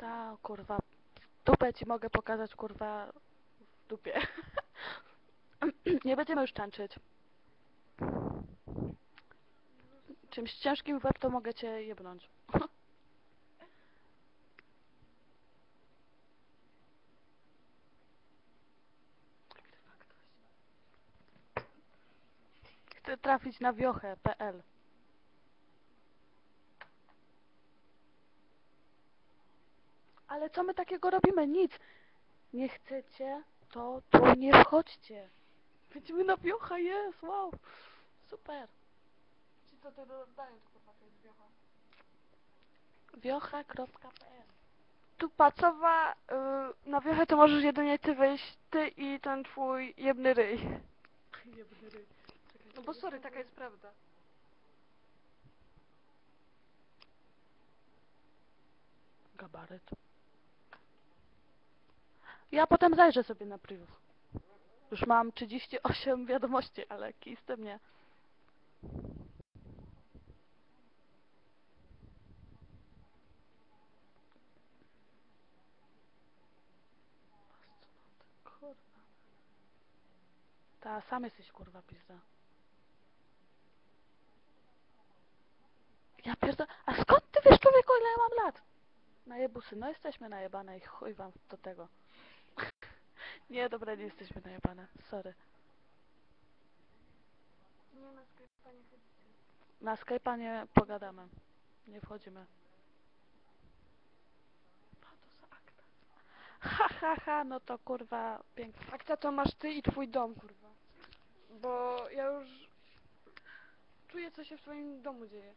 Ta, kurwa. Dupę ci mogę pokazać, kurwa, w dupie. Nie będziemy już tańczyć. Czymś ciężkim w to mogę cię jebnąć. Chcę trafić na wiochę.pl Ale co my takiego robimy? Nic. Nie chcecie, to tu nie wchodźcie. Będziemy na wiocha, jest, wow. Super. Ci co to dodają, kurwa to jest wiocha. Wiocha.pl Tu pacowa, y, na wiochę to możesz jedynie ty wejść, ty i ten twój jebny ryj. Jebny ryj. No bo sorry, taka jest prawda. Gabaryt. Ja potem zajrzę sobie na preview. Już mam 38 wiadomości, ale kij z tym nie. Ta, sam jesteś kurwa pizda. Ja pierdolę. A skąd ty wiesz człowieku ile ja mam lat? Najebusy, no jesteśmy najebane i chuj wam do tego. Nie, dobra, nie jesteśmy najebane. Sorry. Nie na Skype'a nie chodzicie. Na Skype'a nie pogadamy. Nie wchodzimy. Co to za akta? Ha, ha, ha, no to kurwa pięknie. Akta to masz ty i twój dom, kurwa. Bo ja już czuję, co się w twoim domu dzieje.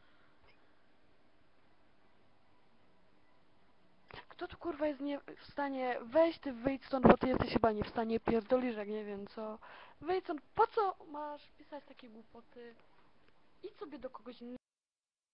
Kto tu kurwa jest nie w stanie wejść, ty wyjdź stąd, bo ty jesteś chyba nie w stanie pierdolisz, jak nie wiem co. Wyjdź stąd, po co masz pisać takie głupoty? Idź sobie do kogoś innego.